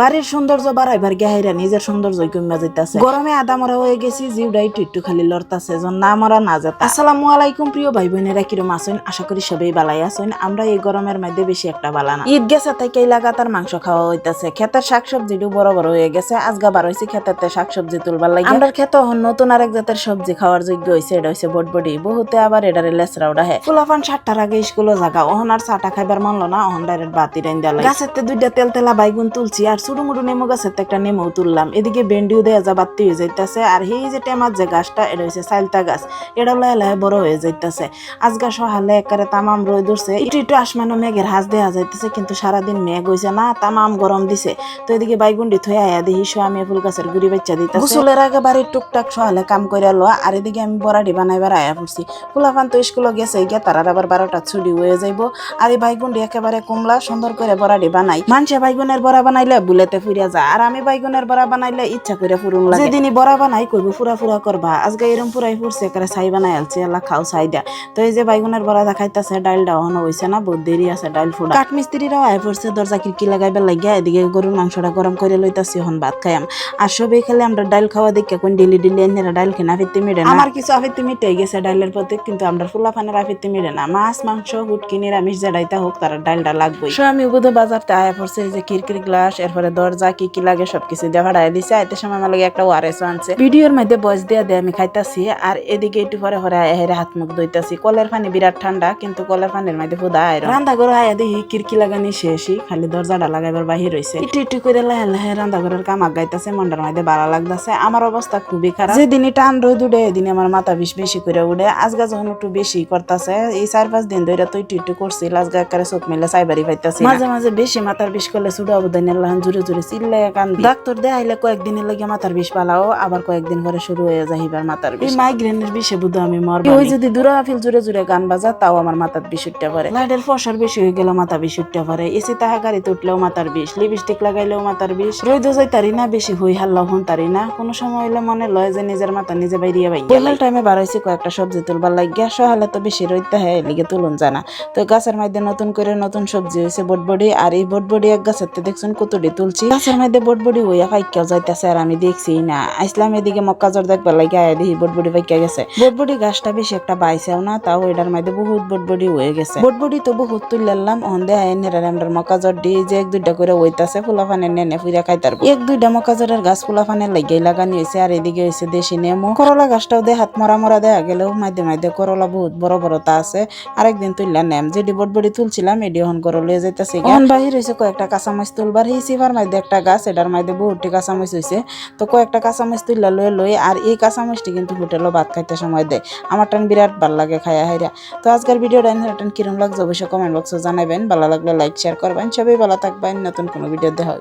বাড়ির সৌন্দর্য বাড়াইবার গেহাইরা নিজের সৌন্দর্য কমিয়া যাইতাছে। গরমে আদা মরা হয়ে গেছি জিউডা একটু একটু খালি লড়তাছে জন না মরা না যেতা। আসসালামু আলাইকুম প্রিয় ভাই বোনেরা কিরম আছেন? আশা করি সবাই বালাই আছেন। আমরা এই গরমের মধ্যে বেশি একটা বালা না। ঈদ গেছে তাই কে লাগাতার মাংস খাওয়া হইতাছে। ক্ষেতের শাকসবজিটা বড় বড় হয়ে গেছে। আজগা বার হয়েছে ক্ষেতের শাকসবজি তুলবার লাগে আমরা হন নতুন আরেক জাতের সবজি খাওয়ার যোগ্য হয়েছে এটা হয়েছে বটবডি বহুতে আবার এটারে লেসরা উড়াহে। ফুলাফান সাতটার আগে স্কুলে জাগা। ওহন আর চাটা খাইবার মনলো না। ওহন ডাইরেক্ট বাতি রাইন দেলা গাছের দুইটা তেল তেলা বাইগুন তুলছি আর মুড়ু নেমু গাছের তে একটা নেমু তুললাম। এদিকে বেন্ডিও দেয়া যা বাতি হয়ে যাইতাছে, আর এই যে টেমার যে গাছটা, এটা হয়েছে সাইলতা গাছ। এটা লাই লাই বড় হয়ে যাইতাছে। আজগা সহালে একারে তামাম রোদ উঠছে। একটু একটু আসমানো মেঘের হাঁস দেয়া যাইতেছে, কিন্তু সারাদিন মেঘ হইছে না, তামাম গরম দিছে। তো এদিকে বাইগুন্ডি থই আয়া দেখি স্বামী ফুল গাছের গুড়ি বাচ্চা দিতেছে। গোসলের আগে বাড়ির টুকটাক সহালে কাম করে লো আর এদিকে আমি বড়াডি বানাইবার আয়া পড়ছি। ফুলাফান তো স্কুলে গেছে গিয়া, তারা আবার বারোটা ছুটি হয়ে যাইব। আর এই বাইগুন্ডি একেবারে কমলা, সুন্দর করে বড়াডি বানাই। মানুষে বাইগুনের বড়া বানাইলে বুলেতে ফুরিয়া যা আর আমি বাইগুনের বড়া বানাইলে ইচ্ছা করে ফুরুন লাগে। যেদিনই বড়া বানাই কইব ফুরা ফুরা করবা। আজকে এরম ফুরাই ফুরছে করে ছাই বানাই আলছে আল্লাহ খাও ছাই দিয়া তো এই যে বাইগুনের বড়া দেখাইতেছে ডাইলটা হন হইছে না বহুত দেরি আছে ডাইল ফুড়া। কাঠ মিস্ত্রিরাও আয় পড়ছে দরজা খিড়কি লাগাইবার লাগিয়া এদিকে গরুর মাংসটা গরম করে লইতাছি হন ভাত খাইয়াম। আর সবাই খেলে আমরা ডাইল খাওয়া দেখে কোন ডেলি ডেলি এনে ডাইল কিনা ফিরতে মিটে না। আমার কিছু আফিতে মিটে গেছে ডাইলের প্রতি কিন্তু আমরা ফুলা ফানের আফিতে মিটে না। মাছ মাংস হুটকি নিরামিষ যেটাইতা হোক তার ডাইলটা লাগবেই। সো আমি উবুধ বাজারটা আয়া পড়ছে এই যে কিরকির গ্লাস এরপরে দরজা কি কি লাগে সবকিছু দিয়ে ভাড়াই দিছে। আইতে সময় আমার লাগে একটা ওয়ারেস আনছে। ভিডিওর মধ্যে বয়স দিয়া দিয়ে আমি খাইতাছি আর এদিকে একটু পরে পরে আয়া হেরে হাত মুখ ধুইতাছি। কলের পানি বিরাট ঠান্ডা কিন্তু কলের পানির মধ্যে ফুদা আয় রান্না করে আয়া দেখি কিরকি লাগানি শেষই খালি দরজাটা লাগাইবার বাহির হইছে। একটু একটু করে লাহে লাহে রান্না ঘরের কাম আগাইতাছে মন্ডার মধ্যে ভালো লাগতাছে। আমার অবস্থা খুবই খারাপ। যেদিনই টান রোদ উঠে এদিন আমার মাথা বিষ বেশি করে উঠে। আজগা যখন একটু বেশি করতেছে এই চার পাঁচ দিন ধরে তো একটু একটু করছিল আজগা একারে চোখ মিলে চাইবারি পাইতাছি মাঝে মাঝে বেশি মাথার বিষ করলে সুডা অবদানের লাহান জুড়ে জুড়ে চিল্লে কান্দি। ডাক্তার দেখাইলে কয়েকদিনের লাগে মাথার বিষ পালাও আবার কয়েকদিন পরে শুরু হয়ে যায় হিবার মাথার বিষ। মাইগ্রেনের বিষে বুধ আমি মর ওই যদি দূরা ফিল জুড়ে জুড়ে গান বাজা তাও আমার মাথার বিষ উঠতে পারে। লাইটের ফসর বেশি হয়ে গেল মাথা বিষ উঠতে পারে। এসি তাহা গাড়িতে উঠলেও মাথার বিষ লিপস্টিক লাগাইলেও মাথার বিষ। রইদ যাই তারি না বেশি হই হাল্লা হন তারি না। কোনো সময় হইলে মনে লয় যে নিজের মাথা নিজে বাইরিয়ে বাই বেলাল টাইমে বাড়াইছি কয়েকটা সবজি তুলবার লাগে গ্যাস হলে তো বেশি রইতে হয় লিগে তুলুন জানা। তো গাছের মধ্যে নতুন করে নতুন সবজি হয়েছে বটবডি আর এই বটবডি এক গাছের তো দেখছেন কতটি তুলছি। গাছের মধ্যে বটবডি হইয়া ফাইকাও যাইতেছে আর আমি দেখছি না। আসলাম এদিকে মক্কাজর দেখবার লাগে, আয়া দেখি বটবডি ফাইকা গেছে। বটবডি গাছটা বেশি একটা বাইছেও না, তাও এটার মধ্যে বহুত বটবডি হয়ে গেছে। বটবডি তো বহুত তুললাম অন্ধে আয় নেরারে আমরা মক্কাজর দি, যে এক দুইটা করে হইতাছে ফুলাফানের নেনে ফুইরা খাইতার এক দুইটা মক্কাজরের গাছ ফুলাফানের লাগিয়ে লাগানি হয়েছে আর এদিকে হয়েছে দেশি নেমু। করলা গাছটাও দে, হাত মরা মরা দেয়া গেলেও মাঝে মাঝে করলা বহুত বড় বড় তা আছে। আরেকদিন তুললা নেম, যেটি বটবডি তুলছিলাম এডি হন করে লয়ে যাইতেছে বাহির হয়েছে কয়েকটা কাঁচামরিচ তুলবার এই সিভার মধ্যে একটা গাছ, এটার মধ্যে বহুটি কাঁচামরিচ হয়েছে তো কয়েকটা কাঁচামরিচ তুই লয়ে লই আর এই কাঁচামরিচটি কিন্তু হোটেলও ভাত খাইতে সময় দেয়। আমার টান বিরাট ভালো লাগে খায়া হাইরা। তো আজকের ভিডিওটা টান কিরম লাগছে অবশ্যই কমেন্ট বক্সে জানাবেন ভালো লাগলে লাইক শেয়ার করবেন। সবাই ভালো থাকবেন। নতুন কোনো ভিডিও দেখা।